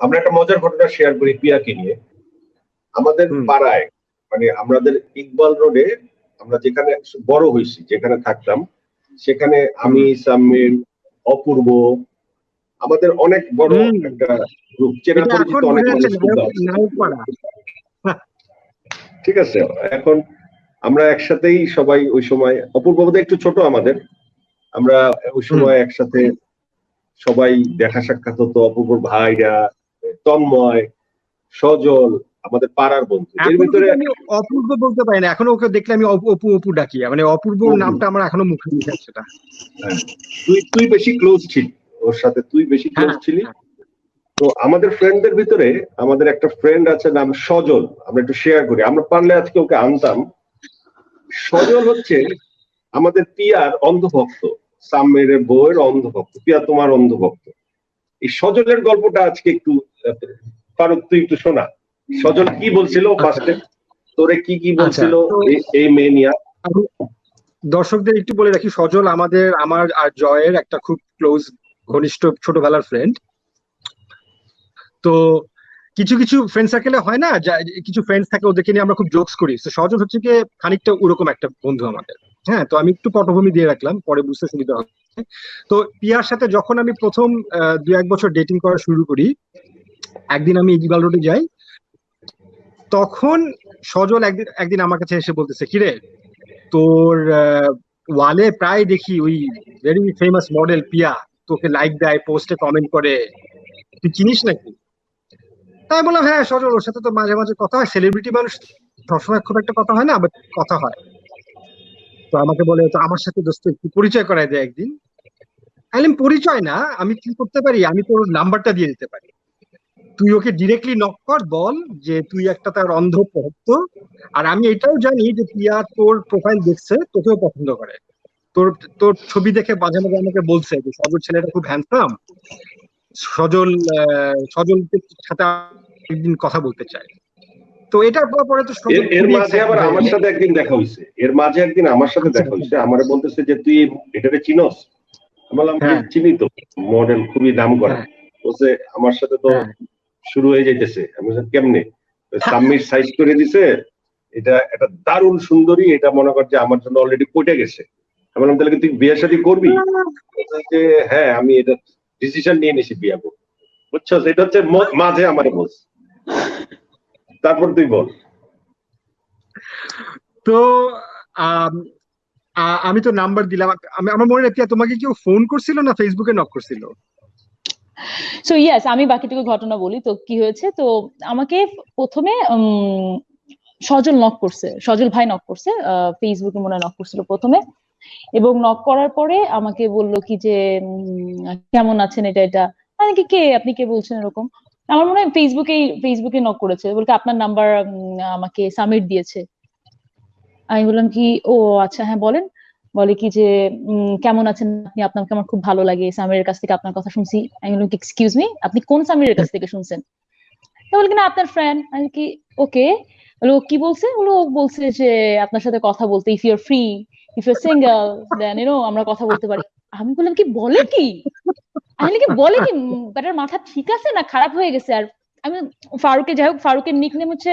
আমরা একটা মজার ঘটনা শেয়ার করি পিয়াকে নিয়ে। আমাদের পাড়ায় মানে আমাদের ইকবাল রোডে আমরা যেখানে বড় হয়েছি যেখানে থাকতাম সেখানে আমি সামির অপূর্ব আমাদের অনেক বড়। একটা গ্রুপ চেনা পরিচিত অনেক। ঠিক আছে এখন আমরা একসাথেই সবাই ওই সময় অপূর্ব একটু ছোট আমাদের আমরা ওই সময় একসাথে সবাই দেখা সাক্ষাৎ হতো অপূর্ব ভাইরা তন্ময় সজল আমাদের পাড়ার বন্ধু। এর ভিতরে অপূর্ব বলতে পারি না। এখন ওকে দেখলে আমি অপু অপু ডাকি। মানে অপূর্ব নামটা আমার এখনও মুখে মুখে আছে সেটা তুই তুই বেশি ক্লোজ ছিলি। ওর সাথে তুই বেশি ক্লোজ হ্যাঁ, ছিলি। হ্যাঁ। তো আমাদের ফ্রেন্ডদের ভিতরে আমাদের একটা ফ্রেন্ড আছে নাম সজল। আমরা একটু শেয়ার করি। আমরা পারলে আজকে ওকে আনতাম। সজল হচ্ছে আমাদের পিয়ার অন্ধভক্ত। সাম্মের বউয়ের অন্ধভক্ত। পিয়া তোমার অন্ধভক্ত। এই সজলের গল্পটা আজকে একটু ফারুক তুই একটু শোনা। সজল কি বলছিল ফার্স্টে তোরে কি কি বলছিল আচ্ছা, এই- মেয়ে নিয়ে? দর্শকদের একটু বলে রাখি সজল আমাদের আমার আর জয়ের একটা খুব ক্লোজ ঘনিষ্ঠ ছোটবেলার ফ্রেন্ড তো কিছু কিছু ফ্রেন্ড সার্কেলে হয় না কিছু ফ্রেন্ডস থাকে ওদেরকে নিয়ে আমরা খুব জোকস করি। সজল হচ্ছে কি খানিকটা ওরকম একটা বন্ধু আমাদের। হ্যাঁ তো আমি একটু পটভূমি দিয়ে রাখলাম, পরে বুঝতে সুবিধা হবে। তো পিয়ার সাথে যখন আমি প্রথম দু এক বছর ডেটিং করা শুরু করি, একদিন আমি ইকবাল রোডে যাই, তখন সজল একদিন একদিন আমার কাছে এসে বলতেছে, কিরে, তোর ওয়ালে প্রায় দেখি ওই ভেরি ফেমাস মডেল পিয়া, তোকে লাইক দেয় পোস্টে কমেন্ট করে। তুই চিনিস নাকি? তাই বললাম হ্যাঁ সজল, ওর সাথে তো মাঝে মাঝে কথা হয় সেলিব্রিটি মানুষ সবসময় খুব একটা কথা হয় না বাট কথা হয়। তো আমাকে বলে, তো আমার সাথে দোস্ত একটু পরিচয় করায় দেয় একদিন। আইলাম পরিচয় না, আমি কি করতে পারি? আমি তোর নাম্বারটা দিয়ে দিতে পারি। তুই ওকে ডিরেক্টলি নক কর, বল যে তুই একটা তার অন্ধ ভক্ত আর আমি এটাও জানি যে পিয়া তোর প্রোফাইল দেখছে, তোকেও পছন্দ করে। তোর তোর ছবি দেখে মাঝে মাঝে আমাকে বলছে যে, সজল ছেলেটা খুব হ্যান্ডসাম সজল সজল সাথে একদিন কথা বলতে চায়। তো এটার পর পরে তো এর- মাঝে আবার আমার সাথে একদিন দেখা হয়েছে। এর মাঝে একদিন আমার সাথে দেখা হয়েছে। আমার বলতেছে যে তুই এটাকে চিনস? বললাম হ্যাঁ। চিনি তো। মডেল খুবই দাম করা। হ্যাঁ। বলছে আমার সাথে তো হ্যাঁ। শুরু হয়ে যাইতেছে। আমি বললাম কেমনে? সাবমিট সাইজ করে দিছে। এটা একটা দারুণ সুন্দরী এটা মনে কর যে আমার জন্য অলরেডি পটে গেছে। আমি বললাম তাহলে তুই বিয়ে শাদী করবি? যে হ্যাঁ আমি এটা ডিসিশন নিয়ে নিছি বিয়ে করব বুঝছ? এটা হচ্ছে মাঝে আমার বলছে। তারপর তুই বল। তো আম, আমি তো নাম্বার দিলাম। আমি আমার মনে রাখি তোমাকে কেউ ফোন করছিল না ফেসবুকে নক করছিল? সো ইয়েস আমি বাকিটুকু ঘটনা বলি। তো কি হয়েছে? তো আমাকে প্রথমে উম, সজল নক করছে। সজল ভাই নক করছে। ফেসবুকে মনে নক করছিল প্রথমে। এবং নক করার পরে আমাকে বলল কি যে উম, কেমন আছেন? এটা এটা। কি কে? আপনি কে বলছেন? এরকম। আমার মনে হয় ফেসবুকেই ফেসবুকে নক করেছে। বলতে আপনার নাম্বার আমাকে সামিট দিয়েছে। আমি বললাম কি, ও আচ্ছা হ্যাঁ বলেন। বলে কি যে কেমন আছেন? আপনি, আপনাকে আমার খুব ভালো লাগে। সামিরের কাছ থেকে আপনার কথা শুনছি। আমি বললাম এক্সকিউজ মি আপনি কোন সামিরের কাছ থেকে শুনছেন? বলে কি, না, আপনার ফ্রেন্ড আমি কি ওকে বলে ও কি বলছে? বলে ও বলছে যে, আপনার সাথে কথা বলতে if you're free if you're single then you know আমরা কথা বলতে পারি। আমি বললাম কি, বলে কি? আমি বলি কি বলে কি ব্যাটার মাথা ঠিক আছে না খারাপ হয়ে গেছে? আর আমি ফারুকের যাই হোক ফারুকের নিক নেম হচ্ছে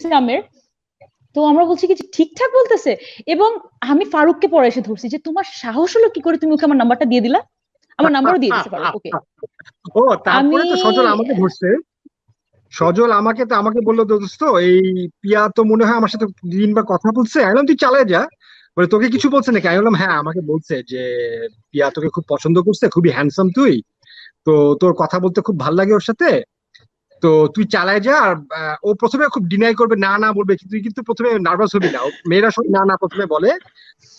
সামের তো আমরা বলছি কি ঠিকঠাক বলতেছে। এবং আমি ফারুককে পরে এসে ধরছি যে তোমার সাহস হলো কি করে তুমি ওকে আমার নাম্বারটা দিয়ে দিলা? আমার নাম্বারও দিয়ে দিছে ফারুক ওকে। ও তারপরে তো সজল আমাকে ধরছে। সজল আমাকে তো আমাকে বলল দোস্ত এই পিয়া তো মনে হয় আমার সাথে দিনবার কথা বলছে। আমি বললাম তুই চালায় যা। বলে তোকে কিছু বলছে নাকি? আমি বললাম হ্যাঁ আমাকে বলছে যে, পিয়া তোকে খুব পছন্দ করছে, খুবই হ্যান্ডসাম তুই। তো তোর কথা বলতে খুব ভালো লাগে ওর সাথে। তো তুই চালায় যা আর ও প্রথমে খুব ডিনাই করবে, না না বলবে। তুই কিন্তু প্রথমে নার্ভাস হবি না। মেয়েরা সব না না প্রথমে বলে,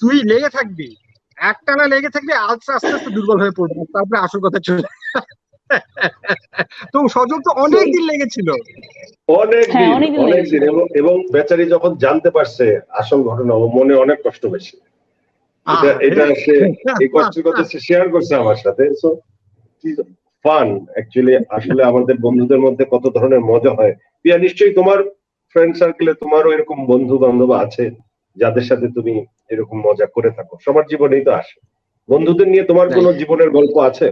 তুই লেগে থাকবি। একটানা লেগে থাকবি, আস্তে আস্তে আস্তে দুর্বল হয়ে পড়বে। তারপরে আসল কথা চলে। তো সজল তো অনেক দিন লেগেছিল। অনেক হ্যাঁ, দিন অনেকদিন অনেক দিন এবং এবং বেচারি যখন জানতে পারছে আসল ঘটনা ও মনে অনেক কষ্ট পেয়েছে। এটা এটা সে এই কষ্টের কথা সে শেয়ার করছে আমার সাথে। সো ফান অ্যাকচুয়ালি আসলে আমাদের বন্ধুদের মধ্যে কত ধরনের মজা হয়। পিয়া নিশ্চয়ই তোমার ফ্রেন্ড সার্কেলে তোমারও এরকম বন্ধু বান্ধব আছে যাদের সাথে তুমি এরকম মজা করে থাকো। সবার জীবনেই তো আসে। বন্ধুদের নিয়ে তোমার কোনো জীবনের গল্প আছে?